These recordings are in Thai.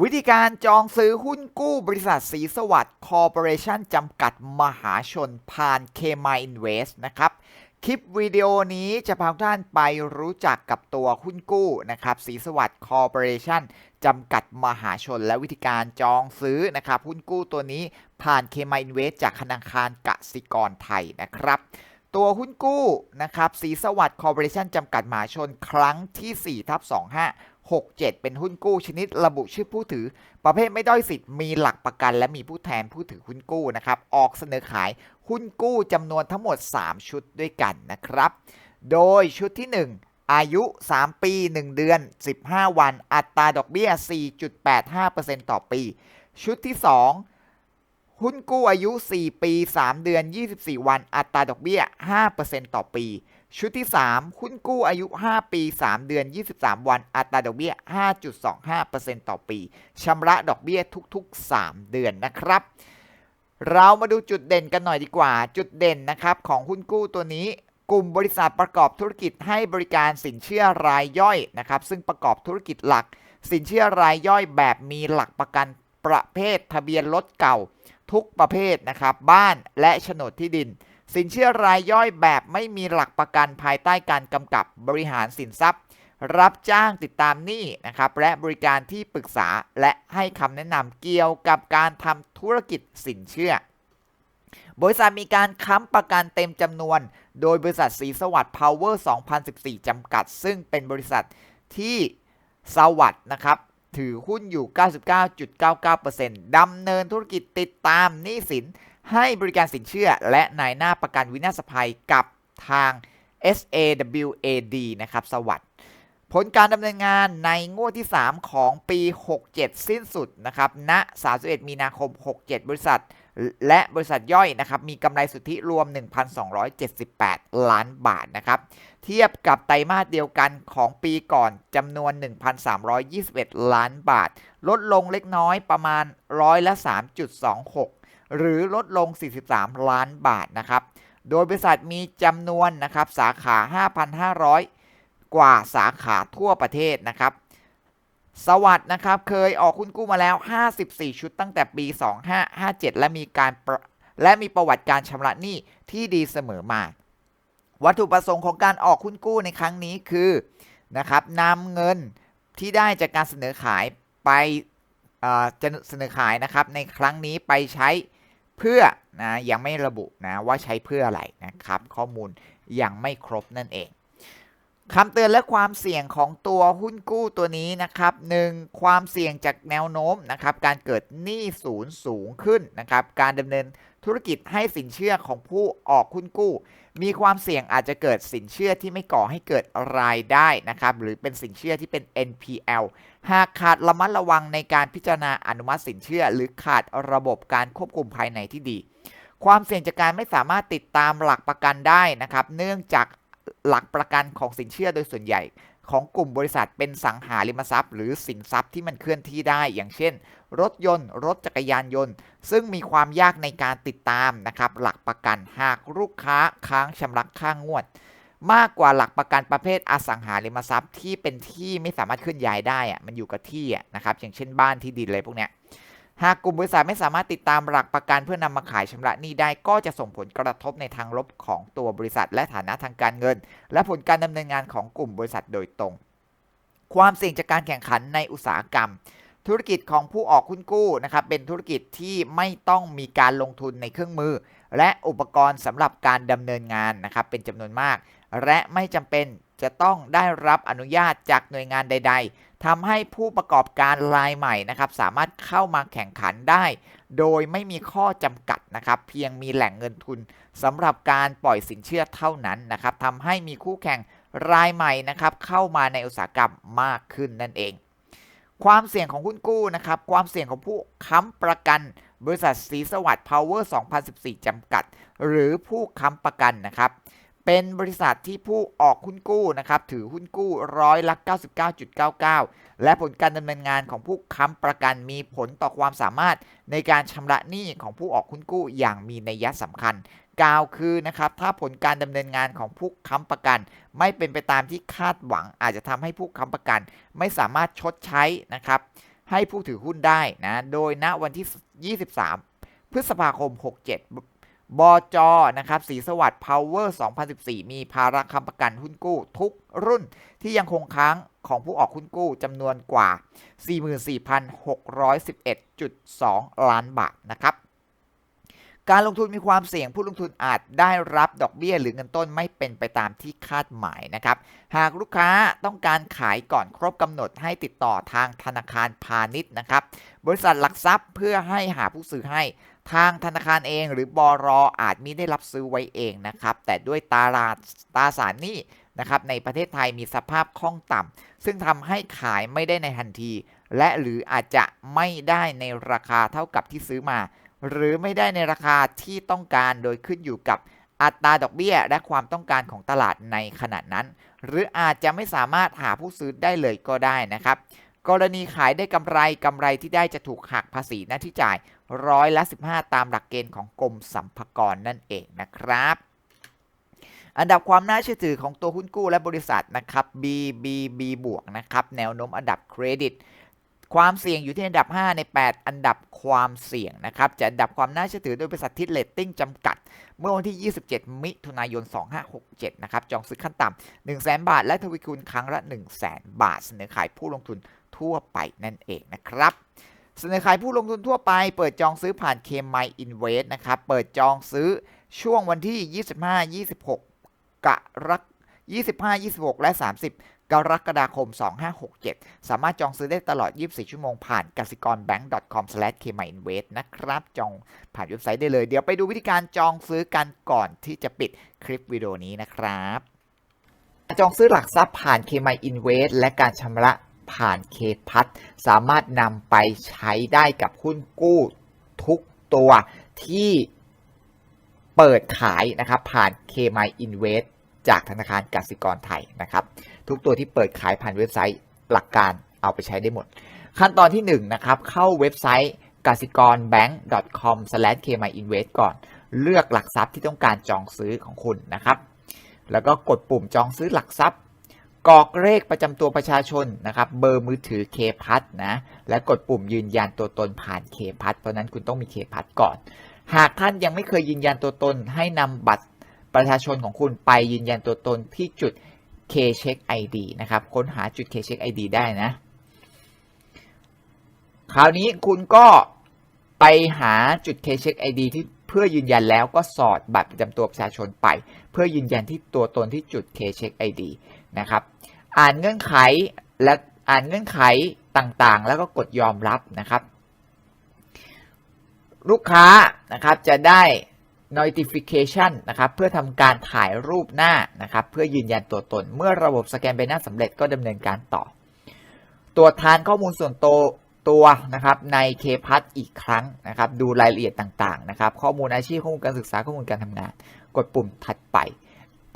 วิธีการจองซื้อหุ้นกู้บริษัทสีสวัสดิ์คอร์ปอเรชั่นจำกัดมหาชนผ่านเคม i อินเวสนะครับ คลิปวิดีโอนี้จะพาท่านไปรู้จักกับตัวหุ้นกู้นะครับสีสวัสดิ์คอร์ปอเรชั่นจำกัดมหาชนและวิธีการจองซื้อนะครับ หุ้นกู้ตัวนี้ผ่านเคม i อินเวสจากธนาคารกสิกรไทยนะครับตัวหุ้นกู้นะครับสีสวัสดิ์คอร์ปอเรชั่นจำกัดมหาชนครั้งที่4ทับ25 67 เป็นหุ้นกู้ชนิดระบุชื่อผู้ถือ ประเภทไม่ด้อยสิทธิ์มีหลักประกัน และมีผู้แทนผู้ถือหุ้นกู้นะครับออกเสนอขายหุ้นกู้จำนวนทั้งหมด 3 ชุดด้วยกันนะครับ โดยชุดที่ 1 อายุ 3 ปี 1 เดือน 15 วัน อัตราดอกเบี้ย 4.85%ต่อปี ชุดที่ 2 หุ้นกู้อายุ 4 ปี 3 เดือน 24 วัน อัตราดอกเบี้ย 5%ต่อปี ชุดที่ 3 หุ้นกู้อายุ 5 ปี 3 เดือน 23 วัน อัตราดอกเบี้ย 5.25%ต่อปีชำระดอกเบี้ยทุก ๆ 3 เดือนนะครับ เรามาดูจุดเด่นกันหน่อยดีกว่า จุดเด่นนะครับของหุ้นกู้ตัวนี้กลุ่มบริษัทประกอบธุรกิจให้บริการสินเชื่อรายย่อยนะครับ ซึ่งประกอบธุรกิจหลัก สินเชื่อรายย่อยแบบมีหลักประกันประเภททะเบียนรถเก่า ทุกประเภทนะครับ บ้านและโฉนดที่ดิน สินเชื่อรายย่อยแบบไม่มีหลักประกันภายใต้การกำกับบริหารสินทรัพย์ รับจ้างติดตามหนี้นะครับ และบริการที่ปรึกษาและให้คำแนะนำเกี่ยวกับการทำธุรกิจสินเชื่อ บริษัทมีการค้ำประกันเต็มจำนวน โดยบริษัทสีสวัสดิ์พาวเวอร์ 2014 จำกัด ซึ่งเป็นบริษัทที่สวัสด์นะครับ ถือหุ้นอยู่ 99.99%ดำเนินธุรกิจติดตามหนี้สิน ให้บริการสินเชื่อ และนายหน้าประกันวินาศภัยกับทาง SAWAD นะครับ สวัสด์ผลการดำเนินงานในงวดที่ 3 ของปี 67 สิ้นสุดนะครับณ31 มีนาคม 67 บริษัท และบริษัทย่อยนะครับมีกำไรสุทธิรวม 1,278 ล้านบาทนะครับเทียบกับไตรมาสเดียวกันของปีก่อนจำนวน 1,321 ล้านบาท ลดลงเล็กน้อยประมาณร้อยละ 3.26 หรือลดลง 43 ล้านบาทนะครับโดยบริษัทมีจำนวนนะครับสาขา 5,500 กว่าสาขาทั่วประเทศนะครับ สวัสดนะครับ เคยออกหุ้นกู้มาแล้ว 54 ชุดตั้งแต่ปี 2557 และมีการและมีประวัติการชำระหนี้ที่ดีเสมอมา วัตถุประสงค์ของการออกหุ้นกู้ในครั้งนี้คือนะครับนำเงินที่ได้จากการเสนอขายไปเอ่อจะเสนอขายนะครับในครั้งนี้ไปใช้เพื่อนะยังไม่ระบุนะว่าใช้เพื่ออะไรนะครับ ข้อมูลยังไม่ครบนั่นเอง คำเตือนและความเสี่ยงของตัวหุ้นกู้ตัวนี้นะครับ 1. ความเสี่ยงจากแนวโน้มนะครับ การเกิดหนี้ศูนย์สูงขึ้นนะครับ การดำเนินธุรกิจให้สินเชื่อของผู้ออกหุ้นกู้ มีความเสี่ยงอาจจะเกิดสินเชื่อที่ไม่ก่อให้เกิดรายได้นะครับ หรือเป็นสินเชื่อที่เป็น NPL หากขาดระมัดระวังในการพิจารณาอนุมัติสินเชื่อ หรือขาดระบบการควบคุมภายในที่ดี ความเสี่ยงจากการไม่สามารถติดตามหลักประกันได้นะครับ เนื่องจาก หลักประกันของสินเชื่อโดยส่วนใหญ่ ของกลุ่มบริษัทเป็นสังหาริมทรัพย์ หรือสินทรัพย์ที่มันเคลื่อนที่ได้ อย่างเช่น รถยนต์ รถจักรยานยนต์ ซึ่งมีความยากในการติดตามนะครับหลักประกันหากลูกค้าค้างชำระค่างวด มากกว่าหลักประกันประเภทอสังหาริมทรัพย์ที่เป็นที่ไม่สามารถเคลื่อนย้ายได้อะมันอยู่กับที่อะนะครับอย่างเช่นบ้านที่ดินอะไรพวกเนี้ย หากกลุ่มบริษัทไม่สามารถติดตามหลักประกันเพื่อนำมาขายชำระหนี้ได้ก็จะส่งผลกระทบในทางลบของตัวบริษัท และฐานะทางการเงิน และผลการดำเนินงานของกลุ่มบริษัทโดยตรง ความเสี่ยงจากการแข่งขันในอุตสาหกรรม ธุรกิจของผู้ออกคุณกู้นะครับเป็นธุรกิจที่ไม่ต้องมีการลงทุนในเครื่องมือ และอุปกรณ์สำหรับการดำเนินงานนะครับเป็นจำนวนมาก และไม่จำเป็นจะต้องได้รับอนุญาตจากหน่วยงานใด ๆทำให้ผู้ประกอบการรายใหม่นะครับสามารถเข้ามาแข่งขันได้ โดยไม่มีข้อจำกัดนะครับเพียงมีแหล่งเงินทุนสำหรับการปล่อยสินเชื่อเท่านั้นนะครับทำให้มีคู่แข่งรายใหม่นะครับเข้ามาในอุตสาหกรรมมากขึ้นนั่นเอง ความเสี่ยงของหุ้นกู้นะครับความเสี่ยงของผู้ค้ำประกัน บริษัทสีสวัสดิ์พาวเวอร์ 2014 จำกัด หรือผู้ค้ำประกันนะครับ เป็นบริษัทที่ผู้ออกหุ้นกู้นะครับ ถือหุ้นกู้ร้อยละ 99.99 และผลการดำเนินงานของผู้ค้ำประกันมีผลต่อความสามารถในการชำระหนี้ของผู้ออกหุ้นกู้อย่างมีนัยสำคัญกล่าวคือนะครับถ้าผลการดำเนินงานของผู้ค้ำประกัน ไม่เป็นไปตามที่คาดหวัง อาจจะทำให้ผู้ค้ำประกัน ไม่สามารถชดใช้นะครับให้ผู้ถือหุ้นได้นะโดยณวันที่ 23 พฤษภาคม 67 บจนะครับสีสวัสดิ์ Power 2014 มีภาระค้ำประกันหุ้นกู้ทุกรุ่นที่ยังคงค้างของผู้ออกหุ้นกู้จำนวนกว่า 44,611.2 ล้านบาทนะครับ การลงทุนมีความเสี่ยงผู้ลงทุนอาจได้รับดอกเบี้ยหรือเงินต้นไม่เป็นไปตามที่คาดหมายนะครับ หากลูกค้าต้องการขายก่อนครบกำหนดให้ติดต่อทางธนาคารพาณิชย์นะครับ บริษัทหลักทรัพย์เพื่อให้หาผู้ซื้อให้ทางธนาคารเองหรือบรออาจมิได้รับซื้อไว้เองนะครับ แต่ด้วยตลาดตราสารหนี้นะครับในประเทศไทยมีสภาพคล่องต่ำซึ่งทำให้ขายไม่ได้ในทันที และหรืออาจจะไม่ได้ในราคาเท่ากับที่ซื้อมา หรือไม่ได้ในราคาที่ต้องการโดยขึ้นอยู่กับอัตราดอกเบี้ย และความต้องการของตลาดในขณะนั้น หรืออาจจะไม่สามารถหาผู้ซื้อได้เลยก็ได้นะครับ กรณีขายได้กำไรกำไรที่ได้จะถูกหักภาษีหน้าที่จ่ายร้อยละ 15 ตามหลักเกณฑ์ของกรมสัมภากรนั่นเองนะครับ อันดับความน่าเชื่อถือของตัวหุ้นกู้และบริษัทนะครับ BBB บวกนะครับ แนวโน้มอันดับเครดิต ความเสี่ยงอยู่ที่อันดับ 5 ใน 8 อันดับความเสี่ยงนะครับจะอันดับความน่าเชื่อถือโดยบริษัททิศเลตติ้งจำกัด เมื่อวันที่ 27 มิถุนายน 2567 นะครับ จองซื้อขั้นต่ำ 100,000 บาท และทวีคูณครั้งละ 100,000 บาท เสนอขายผู้ลงทุนทั่วไปนั่นเองนะครับ เสนอขายผู้ลงทุนทั่วไป เปิดจองซื้อผ่าน k m y Invest นะครับ เปิดจองซื้อช่วงวันที่ 25 26 กรก25 26 และ 30 กรกฎาคม 2567 สามารถจองซื้อได้ตลอด 24 ชั่วโมงผ่านกสิกร bank.com/kminvest นะครับ จองผ่านเว็บไซต์ได้เลย เดี๋ยวไปดูวิธีการจองซื้อกันก่อนที่จะปิดคลิปวิดีโอนี้นะครับ จองซื้อหลักทรัพย์ผ่าน k m i n v e s t และการชำระผ่าน k p a s สามารถนำไปใช้ได้กับหุ้นกู้ทุกตัวที่เปิดขายนะครับผ่าน k m i n v e s t จากธนาคารกสิกรไทยนะครับ ทุกตัวที่เปิดขายผ่านเว็บไซต์หลักการเอาไปใช้ได้หมด ขั้นตอนที่1นะครับเข้าเว็บไซต์กสิกร bank.com/kmyinvest ก่อน เลือกหลักทรัพย์ที่ต้องการจองซื้อของคุณนะครับ แล้วก็กดปุ่มจองซื้อหลักทรัพย์กรอกเลขประจำตัวประชาชนนะครับเบอร์มือถือ k p a s นะและกดปุ่มยืนยันตัวตนผ่าน k p a s เพราะนั้นคุณต้องมี k p a s ก่อน หากท่านยังไม่เคยยืนยันตัวตนให้นำบัตร ประชาชนของคุณไปยืนยันตัวตนที่จุด K-Check ID นะครับ ค้นหาจุด K-Check ID ได้นะ คราวนี้คุณก็ไปหาจุด K-Check ID ที่เพื่อยืนยันแล้วก็สอดบัตรประจำตัวประชาชนไป เพื่อยืนยันที่ตัวตนที่จุด K-Check ID นะครับ อ่านเงื่อนไขและอ่านเงื่อนไขต่างๆ แล้วก็กดยอมรับนะครับ ลูกค้านะครับจะได้ notification นะครับเพื่อทำการถ่ายรูปหน้านะครับเพื่อยืนยันตัวตน เมื่อระบบสแกนใบหน้าสำเร็จก็ดำเนินการต่อ ตรวจทานข้อมูลส่วนตัวตัวนะครับในเคพัทอีกครั้งนะครับดูรายละเอียดต่างๆนะครับข้อมูลอาชีพข้อมูลการศึกษาข้อมูลการทำงาน กดปุ่มถัดไป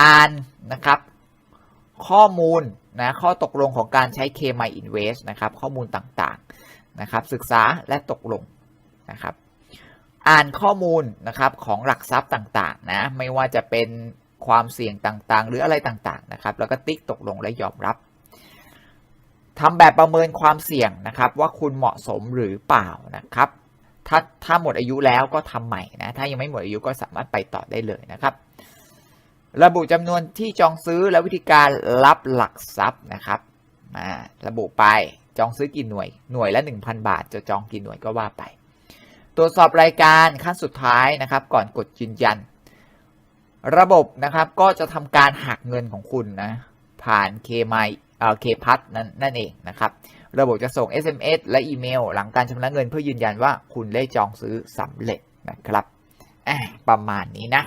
อ่านนะครับข้อมูลนะข้อตกลงของการใช้ k m y Invest นะครับข้อมูลต่างๆนะครับศึกษาและตกลงนะครับ อ่านข้อมูลนะครับของหลักทรัพย์ต่างๆนะไม่ว่าจะเป็นความเสี่ยงต่างๆ หรืออะไรต่างๆนะครับ แล้วก็ติ๊กตกลงและยอมรับทำแบบประเมินความเสี่ยงนะครับ ว่าคุณเหมาะสมหรือเปล่านะครับ ถ้าถ้าหมดอายุแล้วก็ทำใหม่นะถ้ายังไม่หมดอายุก็สามารถไปต่อได้เลยนะครับ ระบุจำนวนที่จองซื้อและวิธีการรับหลักทรัพย์นะครับมาระบุไปจองซื้อกี่หน่วยหน่วยละ 1,000 บาท จะจองกี่หน่วยก็ว่าไป ตรวจสอบรายการขั้นสุดท้ายนะครับ ก่อนกดยืนยัน ระบบนะครับก็จะทำการหักเงินของคุณนะผ่าน k m y เอ่อ k p a s นั่นนั่นเองนะครับ ระบบจะส่ง SMS และอีเมล หลังการชำระเงินเพื่อยืนยันว่าคุณได้จองซื้อสำเร็จนะครับประมาณนี้นะ